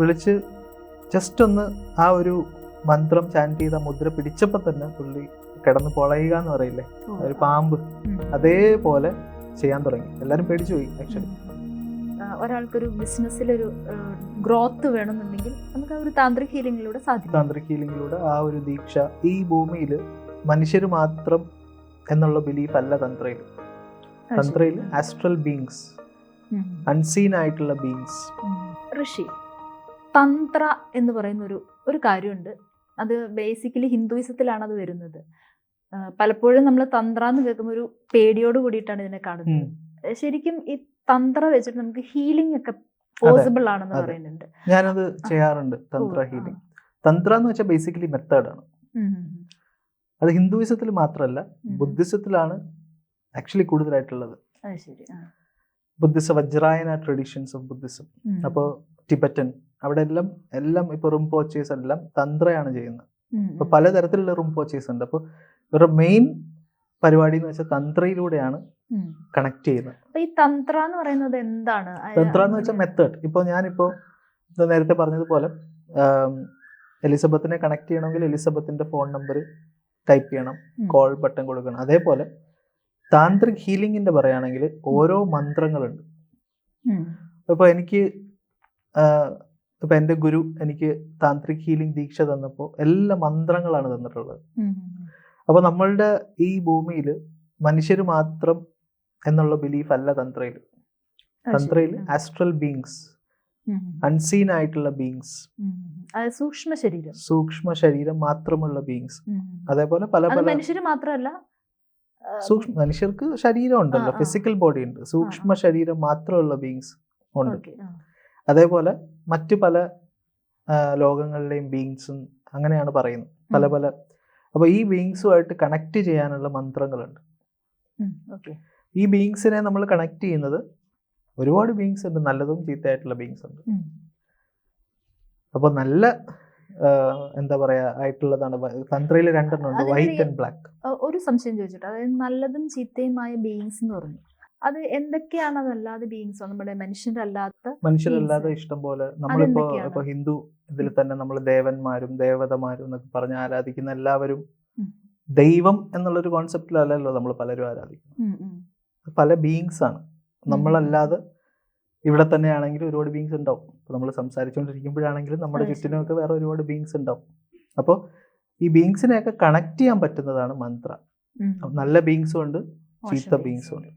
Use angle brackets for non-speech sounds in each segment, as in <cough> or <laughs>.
വിളിച്ച് ജസ്റ്റ് ഒന്ന് ആ ഒരു മന്ത്രം ചാന്റ് ചെയ്ത മുദ്ര പിടിച്ചപ്പോൾ തന്നെ പുള്ളി കിടന്ന് പൊളയുക എന്ന് പറയില്ലേ? ഒരു പാമ്പ് അതേപോലെ ചെയ്യാൻ തുടങ്ങി. എല്ലാവരും പേടിച്ചു പോയി ആക്ച്വലി ഒരാൾക്കൊരു ബിസിനസ്സിലൊരു ഗ്രോത്ത് വേണമെന്നുണ്ടെങ്കിൽ നമുക്ക് ആ ഒരു താന്ത്രിക് ഹീലിംഗിലൂടെ സാധിക്കും. താന്ത്രിക് ഹീലിംഗിലൂടെ ആ ഒരു ദീക്ഷ ഈ ഭൂമിയിൽ മനുഷ്യർ മാത്രം എന്നുള്ള ബിലീഫ് അല്ല തന്ത്രയിൽ. തന്ത്രയിൽ ആസ്ട്രൽ ബീങ്സ്. അൺസീൻ ആയിട്ടുള്ള ബീങ്സ് ഋഷി. തന്ത്ര എന്ന് പറയുന്ന ഒരു ഒരു കാര്യമുണ്ട്. അത് ബേസിക്കലി ഹിന്ദുയിസത്തിലാണ് അത് വരുന്നത്. പലപ്പോഴും നമ്മൾ തന്ത്ര എന്ന് കേൾക്കുമ്പോൾ ഒരു പേടിയോട് കൂടിയിട്ടാണ് ഇതിനെ കാണുന്നത്. ശരിക്കും ഈ തന്ത്ര വെച്ചിട്ട് നമുക്ക് ഹീലിംഗ് ഒക്കെ പോസിബിൾ ആണെന്ന്. പറയുന്നുണ്ട്. ഞാനത് ചെയ്യാറുണ്ട് തന്ത്ര ഹീലിംഗ് തന്ത്ര എന്ന് വെച്ചാൽ ബേസിക്കലി മെത്തേഡാണ്. അത് ഹിന്ദുയിസത്തിൽ മാത്രമല്ല. ബുദ്ധിസത്തിലാണ് ആക്ച്വലി കൂടുതലായിട്ടുള്ളത്. Buddhism Vajrayana traditions of Buddhism. അപ്പോൾ ടിബറ്റൻ അവിടെ എല്ലാം എല്ലാം ഇപ്പൊ റിംപോച്ചേസ് എല്ലാം തന്ത്രയാണ് ചെയ്യുന്നത്. അപ്പൊ ഇപ്പൊ. പലതരത്തിലുള്ള റിംപോച്ചേസ് ഉണ്ട്. അപ്പോൾ ഇവരുടെ മെയിൻ പരിപാടി എന്ന് വെച്ചാൽ തന്ത്രയിലൂടെയാണ് കണക്ട് ചെയ്യുന്നത്. അപ്പൊ ഈ തന്ത്ര എന്ന് പറയുന്നത് എന്താണ്? തന്ത്ര എന്ന് വെച്ചാൽ മെത്തേഡ് ഇപ്പോൾ ഞാനിപ്പോൾ ഇത് നേരത്തെ പറഞ്ഞതുപോലെ എലിസബത്തിനെ കണക്ട് ചെയ്യണമെങ്കിൽ എലിസബത്തിന്റെ ഫോൺ നമ്പർ ടൈപ്പ് ചെയ്യണം കോൾ ബട്ടൺ കൊടുക്കണം. അതേപോലെ താന്ത്രിക് ഹീലിംഗിന്റെ പറയുകയാണെങ്കിൽ ഓരോ മന്ത്രങ്ങളുണ്ട്. ഉം. ഇപ്പോൾ എനിക്ക് ഇപ്പം എന്റെ ഗുരു എനിക്ക് താന്ത്രിക് ഹീലിംഗ് ദീക്ഷ തന്നപ്പോൾ എല്ലാ മന്ത്രങ്ങളാണ് തന്നിട്ടുള്ളത്. അപ്പൊ അപ്പോൾ നമ്മളുടെ ഈ ഭൂമിയിൽ മനുഷ്യർ മാത്രം എന്നുള്ള ബിലീഫ് അല്ല തന്ത്രയിൽ. തന്ത്രയിൽ ആസ്ട്രൽ ബീങ്സ്. അൺസീൻ ആയിട്ടുള്ള ബീങ്സ് സൂക്ഷ്മ ശരീരം. സൂക്ഷ്മ ശരീരം മാത്രമുള്ള ബീങ്സ് അതേപോലെ പല പല മനുഷ്യർ മാത്രമല്ല സൂക്ഷ്മ മനുഷ്യർക്ക് ശരീരം ഉണ്ടല്ലോ. ഫിസിക്കൽ ബോഡി ഉണ്ട്. സൂക്ഷ്മ ശരീരം മാത്രമുള്ള ബീങ്സ് ഉണ്ട്. അതേപോലെ മറ്റു പല ലോകങ്ങളിലെയും ബീങ്സും അങ്ങനെയാണ് പറയുന്നത്. പല പല. അപ്പോൾ ഈ ബീങ്സുമായിട്ട് കണക്ട് ചെയ്യാനുള്ള മന്ത്രങ്ങളുണ്ട്. ഈ ബീങ്സിനെ നമ്മൾ കണക്ട് ചെയ്യുന്നത് ഒരുപാട് ബീങ്സ് ഉണ്ട് നല്ലതും ചീത്തയായിട്ടുള്ള ബീങ്സ് ഉണ്ട്. അപ്പൊ അപ്പോൾ നല്ല എന്താ പറയാ ആയിട്ടുള്ളതാണ്. തന്ത്രയിൽ രണ്ടെണ്ണം ഉണ്ട്. വൈറ്റ് ആൻഡ് ബ്ലാക്ക് ഒരു സംശയം ചോദിച്ചിട്ട്. അതായത് നല്ലതും ചീത്തയുമായ ബീങ്സ് എന്ന് പറഞ്ഞു. അത് എന്തൊക്കെയാണ് അതല്ലാതെ ബീയിങ്സ് നമ്മുടെ മനുഷ്യരല്ലാത്ത മനുഷ്യരല്ലാതെ. ഇഷ്ടം പോലെ നമ്മളിപ്പോ? ഇപ്പൊ ഹിന്ദു ഇതിൽ തന്നെ നമ്മൾ ദേവന്മാരും ദേവതമാരും എന്നൊക്കെ പറഞ്ഞ് ആരാധിക്കുന്ന എല്ലാവരും. ദൈവം എന്നുള്ളൊരു കോൺസെപ്റ്റിലല്ലല്ലോ നമ്മൾ പലരും ആരാധിക്കുന്നത്. പല ബീങ്സ് ആണ്. നമ്മളല്ലാതെ ഇവിടെ തന്നെയാണെങ്കിലും ഒരുപാട് ബീങ്സ് ഉണ്ടാവും. ഇപ്പൊ നമ്മൾ സംസാരിച്ചുകൊണ്ടിരിക്കുമ്പോഴാണെങ്കിലും നമ്മുടെ ചുറ്റിനൊക്കെ ചുറ്റിനുമൊക്കെ വേറെ ഒരുപാട് ബീങ്സ് ഉണ്ടാവും. അപ്പോൾ ഈ ബീങ്സിനെയൊക്കെ കണക്ട് ചെയ്യാൻ പറ്റുന്നതാണ് മന്ത്ര. നല്ല ബീങ്സും ഉണ്ട് ചീത്ത beings ഉണ്ട്.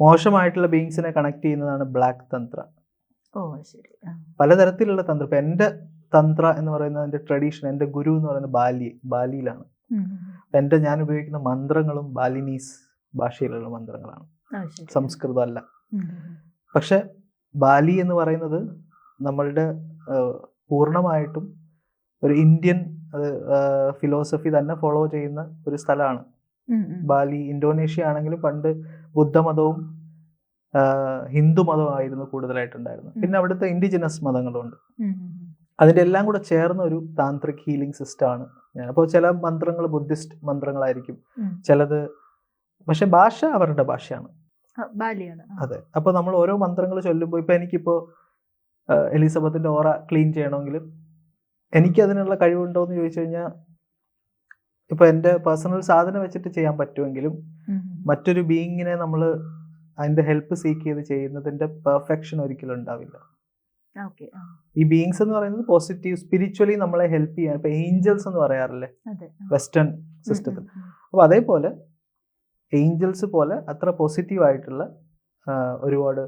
മോശമായിട്ടുള്ള ബീങ്സിനെ കണക്ട് ചെയ്യുന്നതാണ് ബ്ലാക്ക് തന്ത്ര ഓ ശരി പലതരത്തിലുള്ള തന്ത്ര ഇപ്പൊ എന്റെ തന്ത്ര എന്ന് പറയുന്നത് എന്റെ ട്രഡീഷൻ എന്റെ ഗുരു എന്ന് പറയുന്നത് ബാലി ബാലിയിലാണ് എന്റെ. എന്റെ ഞാൻ ഉപയോഗിക്കുന്ന മന്ത്രങ്ങളും ബാലിനീസ് ഭാഷയിലുള്ള മന്ത്രങ്ങളാണ്. സംസ്കൃതം അല്ല. പക്ഷെ ബാലി എന്ന് പറയുന്നത് നമ്മളുടെ പൂർണമായിട്ടും പൂർണമായിട്ടും ഒരു ഇന്ത്യൻ ഫിലോസഫി തന്നെ ഫോളോ ചെയ്യുന്ന ഒരു സ്ഥലമാണ്. ബാലി ഇന്തോനേഷ്യ ആണെങ്കിലും പണ്ട് ബുദ്ധമതവും ഹിന്ദുമതവും ഹിന്ദു ആയിരുന്നു കൂടുതലായിട്ടുണ്ടായിരുന്നത് പിന്നെ അവിടുത്തെ ഇൻഡിജിനസ് മതങ്ങളുണ്ട്. അതിന്റെ എല്ലാം കൂടെ ചേർന്ന ഒരു താന്ത്രിക് ഹീലിംഗ് സിസ്റ്റമാണ് ഞാൻ. അപ്പോൾ ചില മന്ത്രങ്ങൾ ബുദ്ധിസ്റ്റ് മന്ത്രങ്ങളായിരിക്കും. ചിലത് പക്ഷെ ഭാഷ അവരുടെ ഭാഷയാണ്. അതെ. അപ്പോൾ നമ്മൾ ഓരോ മന്ത്രങ്ങൾ ചൊല്ലുമ്പോൾ ഇപ്പം എനിക്കിപ്പോൾ എലിസബത്തിന്റെ ഓറ ക്ലീൻ ചെയ്യണമെങ്കിൽ എനിക്കതിനുള്ള കഴിവുണ്ടോ എന്ന് ചോദിച്ചു കഴിഞ്ഞാൽ ഇപ്പൊ എന്റെ പേഴ്സണൽ സാധനം വെച്ചിട്ട് ചെയ്യാൻ പറ്റുമെങ്കിലും. മറ്റൊരു ബീയിങ്ങിനെ നമ്മൾ അതിന്റെ ഹെൽപ്പ് സീക്ക് ചെയ്ത് ചെയ്യുന്നതിന്റെ പെർഫെക്ഷൻ ഒരിക്കലും ഉണ്ടാവില്ല. ഈ ബീങ്സ് എന്ന് പറയുന്നത് പോസിറ്റീവ് സ്പിരിച്വലി നമ്മളെ ഹെൽപ്പ് ചെയ്യാൻ ഇപ്പൊ ഏഞ്ചൽസ് എന്ന് പറയാറില്ലേ? വെസ്റ്റേൺ സിസ്റ്റത്തിൽ. അപ്പോൾ അതേപോലെ ഏഞ്ചൽസ് പോലെ അത്ര പോസിറ്റീവ് ആയിട്ടുള്ള ഒരുപാട്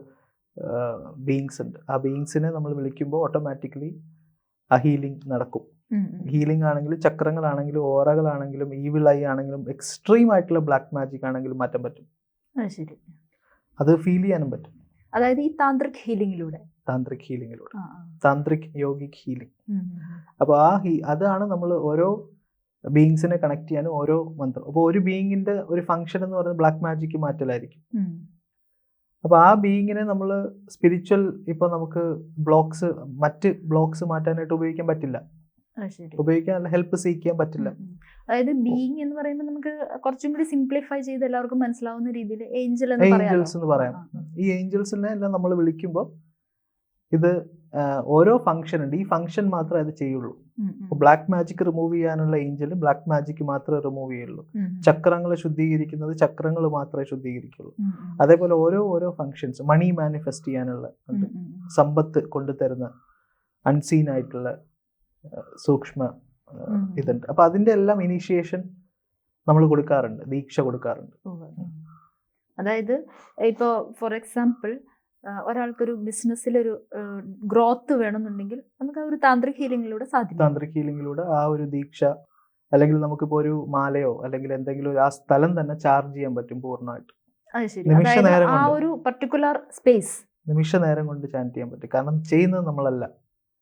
ബീങ്സ് ഉണ്ട്. ആ ബീങ്സിനെ നമ്മൾ വിളിക്കുമ്പോൾ ഓട്ടോമാറ്റിക്കലി ആ ഹീലിംഗ് നടക്കും. ഹീലിംഗ് ആണെങ്കിലും ചക്രങ്ങളാണെങ്കിലും ഓറകളാണെങ്കിലും ഈവിൾ ഐ ആണെങ്കിലും എക്സ്ട്രീം ആയിട്ടുള്ള ബ്ലാക്ക് മാജിക് ആണെങ്കിലും മാറ്റാൻ പറ്റും. ശരി. അത് ഫീൽ ചെയ്യാനും പറ്റും. അതായത് ഈ താന്ത്രിക് ഹീലിംഗിലൂടെ? താന്ത്രിക് ഹീലിംഗിലൂടെ. Tantric yogic healing. അപ്പോൾ ആ ഹീ അതാണ് നമ്മൾ ഓരോ ബീയിങ്സിനെ കണക്ട് ചെയ്യാനും ഓരോ മന്ത്രം. അപ്പോൾ ഒരു ബീയിങ്ങിന്റെ ഒരു ഫംഗ്ഷൻ എന്ന് പറയുന്നത് ബ്ലാക്ക് മാജിക്ക് മാറ്റലായിരിക്കും. അപ്പൊ അപ്പോൾ ആ ബീയിങ്ങിനെ നമ്മൾ സ്പിരിച്വൽ ഇപ്പോൾ നമുക്ക് ബ്ലോക്സ് മറ്റ് ബ്ലോക്സ് മാറ്റാനായിട്ട് ഉപയോഗിക്കാൻ പറ്റില്ല. ഉപയോഗിക്കാൻ ഹെൽപ്പ് സീക്കാൻ ചെയ്യാൻ പറ്റില്ല. അതായത് ബീയിങ് എന്ന് പറയുമ്പോൾ നമുക്ക് കുറച്ചും കൂടി സിംപ്ലിഫൈ ചെയ്ത് എല്ലാവർക്കും മനസ്സിലാവുന്ന രീതിയിൽ ഏഞ്ചൽ ഏഞ്ചൽസ് എന്ന് പറയാം. ഈ ഏഞ്ചൽസിനെ എല്ലാം നമ്മൾ വിളിക്കുമ്പോൾ ഇത് ഓരോ ഫംഗ്ഷൻ ഉണ്ട്. ഈ ഫംഗ്ഷൻ മാത്രമേ അത് ചെയ്യുള്ളൂ. ബ്ലാക്ക് മാജിക് റിമൂവ് ചെയ്യാനുള്ള ഏഞ്ചൽ ബ്ലാക്ക് മാജിക് മാത്രമേ റിമൂവ് ചെയ്യുള്ളൂ. ചക്രങ്ങളെ ചക്രങ്ങൾ ശുദ്ധീകരിക്കുന്നത് ചക്രങ്ങൾ മാത്രമേ ശുദ്ധീകരിക്കുള്ളൂ. അതേപോലെ ഓരോ ഓരോ ഫങ്ഷൻസ് മണി മാനിഫെസ്റ്റ് ചെയ്യാനുള്ള ഉണ്ട്. സമ്പത്ത് കൊണ്ടുതരുന്ന അൺസീൻ ആയിട്ടുള്ള സൂക്ഷ്മ. ഇതുണ്ട്. അപ്പൊ അതിന്റെ എല്ലാം ഇനീഷ്യേഷൻ നമ്മൾ കൊടുക്കാറുണ്ട് ദീക്ഷ കൊടുക്കാറുണ്ട്. അതായത് ഇപ്പോ ഫോർ എക്സാമ്പിൾ ഒരാൾക്കൊരു ബിസിനസ്സിലൊരു ഗ്രോത്ത് വേണമെന്നുണ്ടെങ്കിൽ നമുക്ക് ആ ഒരു താന്ത്രിക് ഹീലിംഗിലൂടെ സാധിക്കും. താന്ത്രിക് ഹീലിംഗിലൂടെ ആ ഒരു ദീക്ഷ അല്ലെങ്കിൽ നമുക്കിപ്പോ ഒരു മാലയോ അല്ലെങ്കിൽ എന്തെങ്കിലും ഒരു ആ സ്ഥലം തന്നെ ചാർജ് ചെയ്യാൻ പറ്റും പൂർണമായിട്ട്. നിമിഷ നേരം ആ ഒരു പർട്ടിക്കുലർ സ്പേസ്. നിമിഷ നേരം കൊണ്ട് ചാന്റ് ചെയ്യാൻ പറ്റും. കാരണം ചെയ്യുന്നത് നമ്മളല്ല.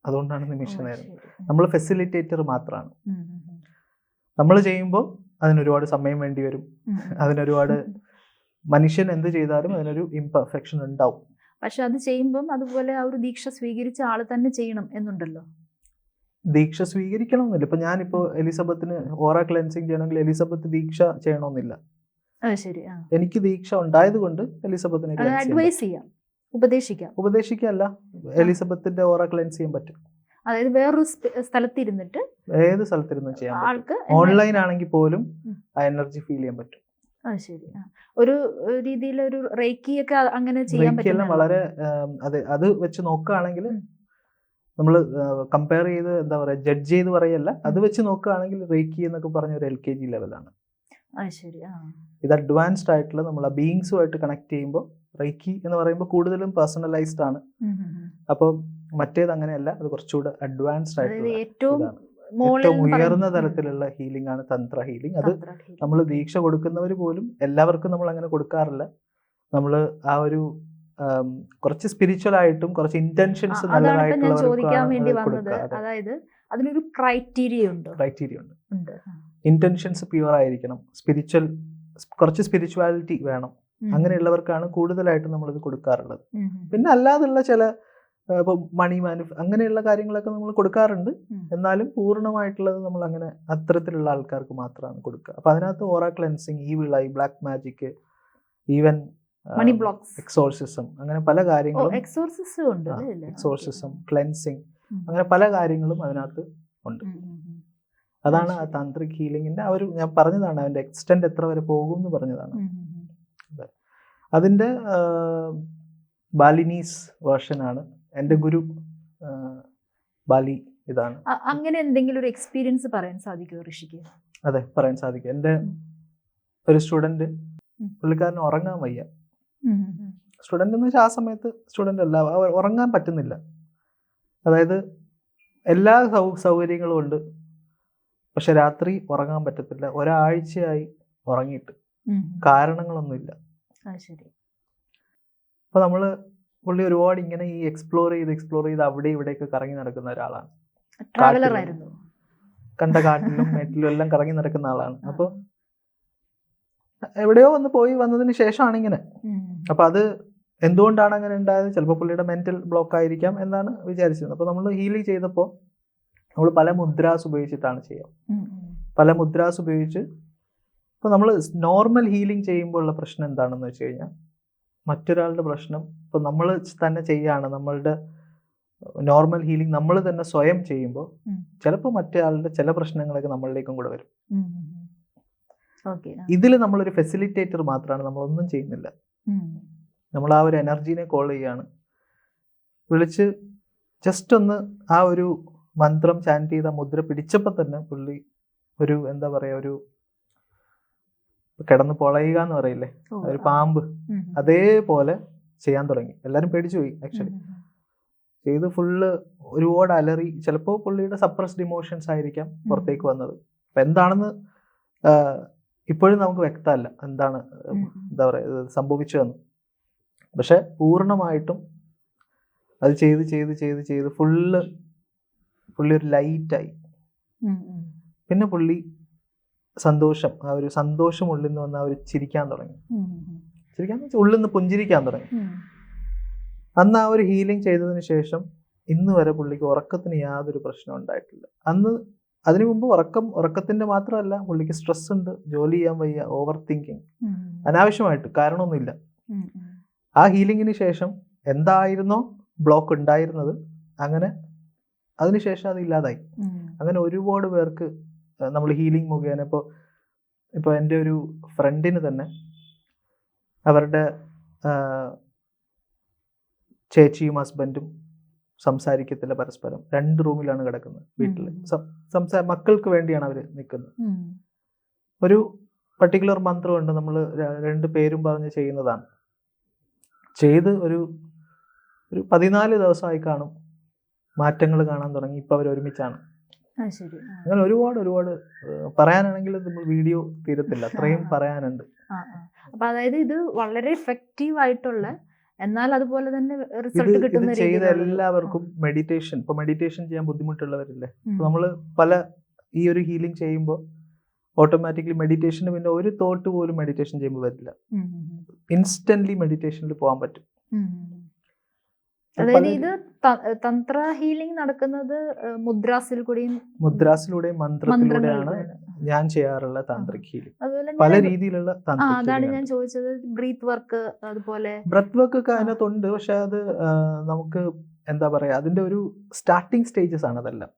അതുകൊണ്ടാണ് നിമിഷ നേരം നമ്മൾ ഫെസിലിറ്റേറ്റർ മാത്രമാണ് നമ്മൾ ചെയ്യുമ്പോൾ അതിനൊരുപാട് സമയം വേണ്ടി വരും. <laughs> അതിനൊരുപാട് മനുഷ്യൻ എന്ത് ചെയ്താലും അതിനൊരു ഇംപെർഫെക്ഷൻ ഉണ്ടാവും. പക്ഷെ അത് ചെയ്യുമ്പം അതുപോലെ ആ ഒരു ദീക്ഷ സ്വീകരിച്ച ആൾ തന്നെ ചെയ്യണം എന്നുണ്ടല്ലോ. ദീക്ഷ സ്വീകരിക്കണമെന്നില്ല. ഇപ്പൊ ഞാനിപ്പോ എലിസബത്തിന് ഓറ ക്ലെൻസിങ് ചെയ്യണമെങ്കിൽ എലിസബത്ത് ദീക്ഷ ചെയ്യണമെന്നില്ല. എനിക്ക് ദീക്ഷ ഉണ്ടായത് കൊണ്ട് എലിസബത്തിനെ അഡ്വൈസ് ചെയ്യാം. ഉപദേശിക്കാം. ഉപദേശിക്കല്ല എലിസബത്തിന്റെ ഓറ ക്ലെൻസ് ചെയ്യാൻ പറ്റും. അതായത് വേറൊരു സ്ഥലത്തിരുന്നിട്ട് ഏത് സ്ഥലത്തിരുന്ന് ചെയ്യാൻ ആൾക്ക് ഓൺലൈൻ ആണെങ്കിൽ പോലും ആ എനർജി ഫീൽ ചെയ്യാൻ പറ്റും. ആ ശരി. ഒരു രീതിയിൽ ഒരു റേക്കി ഒക്കെ അങ്ങനെ ചെയ്യാൻ പറ്റും വളരെ അതെ അത് വെച്ച് നോക്കുകയാണെങ്കിൽ നമ്മൾ കമ്പയർ ചെയ്ത് എന്താ പറയാ ജഡ്ജ് ചെയ്ത് പറയല്ല. അത് വെച്ച് നോക്കുകയാണെങ്കിൽ റേക്കി എന്നൊക്കെ പറഞ്ഞ ഒരു എൽ കെ ജി ലെവലാണ് ആ ശരി. ആ. ഇത് അഡ്വാൻസ്ഡ് ആയിട്ടുള്ള നമ്മൾ ആ ബീയിങ്സുമായിട്ട് കണക്ട് ചെയ്യുമ്പോൾ റേക്കി എന്ന് പറയുമ്പോൾ കൂടുതലും പേഴ്സണലൈസ്ഡ് ആണ്. അപ്പോൾ മറ്റേത് അങ്ങനെയല്ല അത് കുറച്ചുകൂടെ അഡ്വാൻസ്ഡ് ആയിട്ട് ആയിട്ടുള്ള ഏറ്റവും ഉയർന്ന തരത്തിലുള്ള തലത്തിലുള്ള ഹീലിംഗ് ആണ് തന്ത്ര ഹീലിംഗ് അത് നമ്മൾ ദീക്ഷ കൊടുക്കുന്നവർ പോലും എല്ലാവർക്കും നമ്മൾ അങ്ങനെ കൊടുക്കാറില്ല. നമ്മൾ ആ ഒരു കുറച്ച് സ്പിരിച്വൽ ആയിട്ടും കുറച്ച് ഇന്റൻഷൻസ് ചോദിക്കാൻ വേണ്ടി വന്നത്. നല്ലതായിട്ടുള്ള അതായത് അതിനൊരു ക്രൈറ്റീരിയ ഉണ്ട്? ക്രൈറ്റീരിയ ഉണ്ട്. ഇന്റൻഷൻസ് പ്യുവർ ആയിരിക്കണം. സ്പിരിച്വൽ കുറച്ച് സ്പിരിച്വാലിറ്റി വേണം. അങ്ങനെയുള്ളവർക്കാണ് കൂടുതലായിട്ടും നമ്മളിത് കൊടുക്കാറുള്ളത്. പിന്നെ അല്ലാതുള്ള ചില ഇപ്പൊ മണി മാനു അങ്ങനെയുള്ള കാര്യങ്ങളൊക്കെ നമ്മൾ കൊടുക്കാറുണ്ട്. എന്നാലും പൂർണമായിട്ടുള്ളത് നമ്മൾ അങ്ങനെ അത്തരത്തിലുള്ള ആൾക്കാർക്ക് മാത്രമാണ് കൊടുക്കുക. അപ്പൊ അതിനകത്ത് ഓറ ക്ലെൻസിങ് ഈ വിളായി black magic even money blocks exorcism അങ്ങനെ പല കാര്യങ്ങളും എക്സോർസിസും ക്ലെൻസിങ് അങ്ങനെ പല കാര്യങ്ങളും അതിനകത്ത് ഉണ്ട്. അതാണ് ആ. താന്ത്രിക് ഹീലിംഗിന്റെ ആ ഒരു ഞാൻ പറഞ്ഞതാണ് അതിന്റെ എക്സ്റ്റെൻഡ് എത്ര വരെ പോകും എന്ന് പറഞ്ഞതാണ്. അതിന്റെ ബാലിനീസ് വേർഷൻ ആണ് എന്റെ ഗുരു ബാലി ഇതാണ്. അങ്ങനെ എന്തെങ്കിലും ഒരു എക്സ്പീരിയൻസ് പറയാൻ സാധിക്കുമോ ഋഷിക്ക്? അതെ പറയാൻ സാധിക്കും. എന്റെ ഒരു സ്റ്റുഡന്റ്. പുള്ളിക്കാരന് ഉറങ്ങാൻ വയ്യ. സ്റ്റുഡന്റ് എന്ന് വെച്ചാൽ ആ സമയത്ത് സ്റ്റുഡന്റ് അല്ല ഉറങ്ങാൻ പറ്റുന്നില്ല. അതായത് എല്ലാ സൗ സൗകര്യങ്ങളും ഉണ്ട്. പക്ഷെ രാത്രി ഉറങ്ങാൻ പറ്റത്തില്ല. ഒരാഴ്ചയായി ഉറങ്ങിയിട്ട്. കാരണങ്ങളൊന്നുമില്ല. ശരി. അപ്പൊ നമ്മൾ പുള്ളി ഒരുപാട് ഇങ്ങനെ ഈ എക്സ്പ്ലോർ ചെയ്ത് എക്സ്പ്ലോർ ചെയ്ത് അവിടെ ഇവിടെയൊക്കെ കറങ്ങി നടക്കുന്ന ഒരാളാണ്. ട്രാവലർ ആയിരുന്നു. കണ്ട കാട്ടിലും മേട്ടിലും എല്ലാം കറങ്ങി നടക്കുന്ന ആളാണ്. അപ്പൊ എവിടെയോ വന്ന് പോയി വന്നതിന് ശേഷമാണ് ഇങ്ങനെ. അപ്പൊ അത് എന്തുകൊണ്ടാണ് അങ്ങനെ ഉണ്ടായത്? ചിലപ്പോൾ പുള്ളിയുടെ മെന്റൽ ബ്ലോക്ക് ആയിരിക്കാം എന്നാണ് വിചാരിച്ചത് അപ്പൊ നമ്മൾ ഹീലിംഗ് ചെയ്തപ്പോൾ നമ്മൾ പല മുദ്രാസ് ഉപയോഗിച്ചിട്ടാണ് ചെയ്യുക. പല മുദ്രാസ് ഉപയോഗിച്ച് ഇപ്പോൾ നമ്മൾ നോർമൽ ഹീലിംഗ് ചെയ്യുമ്പോൾ ഉള്ള പ്രശ്നം എന്താണെന്ന് വെച്ച് കഴിഞ്ഞാൽ മറ്റൊരാളുടെ പ്രശ്നം ഇപ്പോൾ നമ്മൾ തന്നെ ചെയ്യാണ് നമ്മളുടെ നോർമൽ ഹീലിംഗ് നമ്മൾ തന്നെ സ്വയം ചെയ്യുമ്പോൾ ചിലപ്പോൾ മറ്റേ ആളുടെ ചില പ്രശ്നങ്ങളൊക്കെ നമ്മളിലേക്കും കൂടെ വരും. ഇതിൽ നമ്മളൊരു ഫെസിലിറ്റേറ്റർ മാത്രമാണ് നമ്മളൊന്നും ചെയ്യുന്നില്ല. നമ്മൾ ആ ഒരു എനർജീനെ കോൾ ചെയ്യാണ്. വിളിച്ച് ജസ്റ്റ് ഒന്ന് ആ ഒരു മന്ത്രം ചാന്റ് ചെയ്ത മുദ്ര പിടിച്ചപ്പോൾ തന്നെ പുള്ളി ഒരു എന്താ പറയുക ഒരു കിടന്ന് പൊളയുക എന്ന് പറയില്ലേ? ഒരു പാമ്പ്. അതേപോലെ ചെയ്യാൻ തുടങ്ങി. എല്ലാരും പേടിച്ചു പോയി ആക്ച്വലി ചെയ്ത് ഫുള്ള് ഒരുപാട് അലറി ചിലപ്പോൾ പുള്ളിയുടെ സപ്രസ്ഡ് ഇമോഷൻസ് ആയിരിക്കാം പുറത്തേക്ക് വന്നത്. അപ്പൊ എന്താണെന്ന് ഇപ്പോഴും നമുക്ക് വ്യക്തമല്ല എന്താണ്. എന്താ പറയുക സംഭവിച്ചു സംഭവിച്ചതെന്ന്. പക്ഷെ പൂർണമായിട്ടും അത് ചെയ്ത് ചെയ്ത് ചെയ്ത് ചെയ്ത് ഫുള്ള് പുള്ളി ഒരു ലൈറ്റായി. പിന്നെ പുള്ളി സന്തോഷം ആ ഒരു സന്തോഷം ഉള്ളിൽ നിന്ന് വന്ന് അവർ ചിരിക്കാൻ തുടങ്ങി. ചിരിക്കാൻ ഉള്ളിൽ നിന്ന് പുഞ്ചിരിക്കാൻ തുടങ്ങി. അന്ന് ആ ഒരു ഹീലിംഗ് ചെയ്തതിന് ശേഷം ഇന്ന് വരെ പുള്ളിക്ക് ഉറക്കത്തിന് യാതൊരു പ്രശ്നം ഉണ്ടായിട്ടില്ല. അന്ന് അതിനു മുമ്പ് ഉറക്കം ഉറക്കത്തിന്റെ മാത്രമല്ല പുള്ളിക്ക് സ്ട്രെസ് ഉണ്ട് ജോലി ചെയ്യാൻ വയ്യ ഓവർ തിങ്കിങ് അനാവശ്യമായിട്ട് കാരണമൊന്നുമില്ല. ആ ഹീലിംഗിന് ശേഷം എന്തായിരുന്നോ ബ്ലോക്ക് ഉണ്ടായിരുന്നത് അങ്ങനെ അതിനുശേഷം അത് ഇല്ലാതായി. അങ്ങനെ ഒരുപാട് പേർക്ക് നമ്മൾ ഹീലിംഗ് മുഖേന ഇപ്പോൾ ഇപ്പോൾ എന്റെ ഒരു ഫ്രണ്ടിന് തന്നെ അവരുടെ ചേച്ചിയും ഹസ്ബൻഡും സംസാരിക്കത്തില്ല പരസ്പരം. രണ്ട് റൂമിലാണ് കിടക്കുന്നത് വീട്ടിൽ. സംസാ മക്കൾക്ക് വേണ്ടിയാണ് അവർ നിൽക്കുന്നത്. ഒരു പർട്ടിക്കുലർ മന്ത്രമുണ്ട് നമ്മൾ രണ്ട് പേരും പറഞ്ഞ് ചെയ്യുന്നതാണ്. ചെയ്ത് ഒരു ഒരു പതിനാല് ദിവസമായി കാണും. മാറ്റങ്ങൾ കാണാൻ തുടങ്ങി. ഇപ്പം അവർ ഒരുമിച്ചാണ്. അങ്ങനെ ഒരുപാട് ഒരുപാട് പറയാനാണെങ്കിൽ നമ്മൾ വീഡിയോ തീരത്തില്ല. അത്രയും പറയാനുണ്ട്. അപ്പൊ അതായത് ഇത് വളരെ ഇഫക്റ്റീവ് ആയിട്ടുള്ള എന്നാൽ അതുപോലെ തന്നെ റിസൾട്ട് കിട്ടുന്ന ചെയ്ത എല്ലാവർക്കും മെഡിറ്റേഷൻ ഇപ്പൊ മെഡിറ്റേഷൻ ചെയ്യാൻ ബുദ്ധിമുട്ടുള്ളവരില്ലേ. നമ്മൾ പല ഈ ഒരു ഹീലിംഗ് ചെയ്യുമ്പോൾ ഓട്ടോമാറ്റിക്കലി മെഡിറ്റേഷന് പിന്നെ ഒരു തോട്ട് പോലും മെഡിറ്റേഷൻ ചെയ്യുമ്പോൾ വരില്ല. ഇൻസ്റ്റന്റ്. ഇൻസ്റ്റന്റ്ലി മെഡിറ്റേഷനിൽ പോകാൻ പറ്റും. അതായത് ഇത് തന്ത്ര ഹീലിംഗ് നടക്കുന്നത് മുദ്രാസിൽ കൂടിയും മുദ്രാസിലൂടെയും മന്ത്രത്തിലൂടെയാണ് ഞാൻ ചെയ്യാറുള്ള താന്ത്രിക് ഹീലിംഗ്. പല രീതിയിലുള്ള അതാണ് ഞാൻ ചോദിച്ചത്. ബ്രീത്ത് വർക്ക് അതുപോലെ ബ്രത്ത് വർക്ക് ഒക്കെ അതിനകത്തുണ്ട്. പക്ഷെ അത് നമുക്ക് എന്താ പറയാ അതിന്റെ ഒരു സ്റ്റാർട്ടിങ് സ്റ്റേജസ് ആണ് അതെല്ലാം.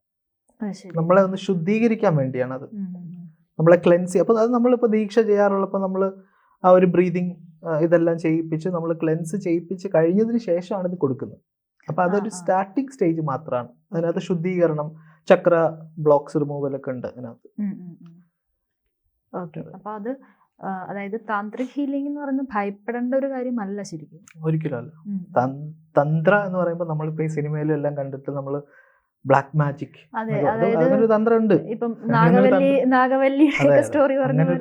നമ്മളെ ഒന്ന് ശുദ്ധീകരിക്കാൻ വേണ്ടിയാണ് അത്. നമ്മളെ ക്ലെൻസ് അപ്പൊ അത് നമ്മളിപ്പോ ദീക്ഷ ചെയ്യാറുള്ളപ്പോ നമ്മൾ ആ ഒരു ബ്രീതിങ് ഇതെല്ലാം ചെയ്യിപ്പിച്ച് നമ്മൾ ക്ലെൻസ് ചെയ്യിപ്പിച്ച് കഴിഞ്ഞതിന് ശേഷമാണ് ഇത് കൊടുക്കുന്നത്. അപ്പോൾ അതൊരു. സ്റ്റാർട്ടിങ് സ്റ്റേജ് മാത്രമാണ്. അതിനകത്ത് ശുദ്ധീകരണം ചക്ര ബ്ലോക്സ് റിമൂവൽ ഒക്കെ ഉണ്ട് അതിനകത്ത്. ഉം, ഉം, ഉം. അപ്പൊ അത് അതായത് താന്ത്രിക് ഹീലിംഗ് എന്ന് പറയുന്നത് ഭയപ്പെടേണ്ട ഒരു കാര്യമല്ല ശരിക്കും. ഒരിക്കലും അല്ല. തന്ത്ര എന്ന് പറയുമ്പോൾ നമ്മളിപ്പോൾ ഈ സിനിമയിലും എല്ലാം കണ്ടിട്ട് നമ്മൾ ബ്ലാക്ക് മാജിക് അങ്ങനൊരു തന്ത്രം ഉണ്ട് ഇപ്പം നാഗവല്ലി നാഗവല്ലിയുടെ സ്റ്റോറി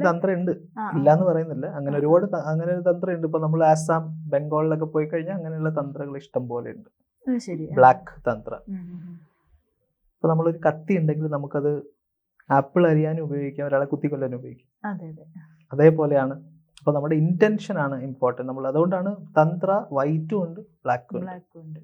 തന്ത്രമുണ്ട്. ഇല്ലാന്ന് പറയുന്നില്ല. അങ്ങനെ ഒരുപാട് അങ്ങനെ ഒരു തന്ത്രമുണ്ട്. ഇപ്പൊ നമ്മൾ ആസാം ബംഗാളിലൊക്കെ പോയി കഴിഞ്ഞാൽ അങ്ങനെയുള്ള തന്ത്രങ്ങൾ ഇഷ്ടം പോലെ ഉണ്ട്. ബ്ലാക്ക് തന്ത്രം. ഇപ്പൊ നമ്മളൊരു കത്തി ഉണ്ടെങ്കിൽ നമുക്കത് ആപ്പിൾ അരിയാനും ഉപയോഗിക്കാം ഒരാളെ കുത്തിക്കൊല്ലാനും ഉപയോഗിക്കാം. അതെ അതെ. അതേപോലെയാണ്. അപ്പൊ നമ്മുടെ ഇന്റൻഷൻ ആണ് ഇമ്പോർട്ടന്റ് നമ്മൾ അതുകൊണ്ടാണ് തന്ത്ര വൈറ്റും ഉണ്ട് ബ്ലാക്കും ഉണ്ട്.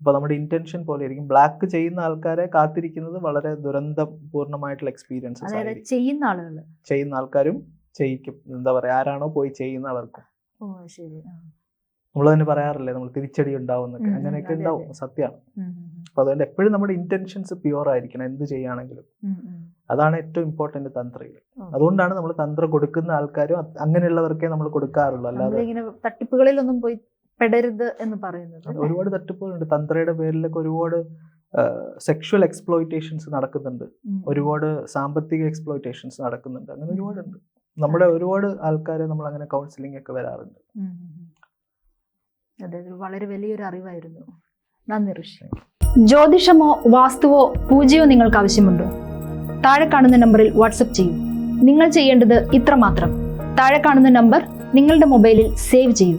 ബ്ലാക്ക് ഉണ്ട് ആ. അപ്പൊ നമ്മുടെ ഇന്റൻഷൻ പോലെ ആയിരിക്കും ബ്ലാക്ക് ചെയ്യുന്ന ആൾക്കാരെ കാത്തിരിക്കുന്നത് വളരെ ദുരന്തം പൂർണമായിട്ടുള്ള എക്സ്പീരിയൻസ് ചെയ്യുന്ന ആളുകൾ ചെയ്യുന്ന ആൾക്കാരും ചെയ്യിക്കും. എന്താ പറയാ ആരാണോ പോയി ചെയ്യുന്ന അവർക്കും നമ്മൾ തന്നെ പറയാറില്ലേ നമ്മൾ തിരിച്ചടി ഉണ്ടാവും എന്നൊക്കെ. അങ്ങനെയൊക്കെ ഉണ്ടാവും. സത്യമാണ്. അപ്പൊ അതുകൊണ്ട് എപ്പോഴും നമ്മുടെ ഇന്റൻഷൻസ് പ്യുവർ ആയിരിക്കണം. എന്ത് ചെയ്യുകയാണെങ്കിലും. അതാണ് ഏറ്റവും ഇമ്പോർട്ടന്റ് തന്ത്രയിൽ അതുകൊണ്ടാണ് നമ്മൾ തന്ത്രം കൊടുക്കുന്ന ആൾക്കാരും അങ്ങനെയുള്ളവർക്കേ നമ്മൾ കൊടുക്കാറുള്ളൂ. അല്ലാതെ തട്ടിപ്പുകളിലൊന്നും പോയി പെടരുത് എന്ന് പറയുന്നത് ഒരുപാട് തട്ടിപ്പുകളുണ്ട്. തന്ത്രയുടെ പേരിലൊക്കെ ഒരുപാട് സെക്ഷുവൽ എക്സ്പ്ലോയിറ്റേഷൻസ് നടക്കുന്നുണ്ട്. ഒരുപാട് സാമ്പത്തിക എക്സ്പ്ലോയിറ്റേഷൻസ് നടക്കുന്നുണ്ട്. അങ്ങനെ ഒരുപാടുണ്ട്. നമ്മുടെ ഒരുപാട് ആൾക്കാരെ നമ്മൾ അങ്ങനെ കൗൺസിലിംഗ് ഒക്കെ വരാറുണ്ട്. അതെ വളരെ വലിയൊരു അറിവായിരുന്നു. നന്ദി ഋഷി. ജ്യോതിഷമോ വാസ്തുവോ പൂജയോ നിങ്ങൾക്ക് ആവശ്യമുണ്ടോ? താഴെ കാണുന്ന നമ്പറിൽ വാട്സപ്പ് ചെയ്യൂ. നിങ്ങൾ ചെയ്യേണ്ടത് ഇത്രമാത്രം. താഴെ കാണുന്ന നമ്പർ നിങ്ങളുടെ മൊബൈലിൽ സേവ് ചെയ്യൂ.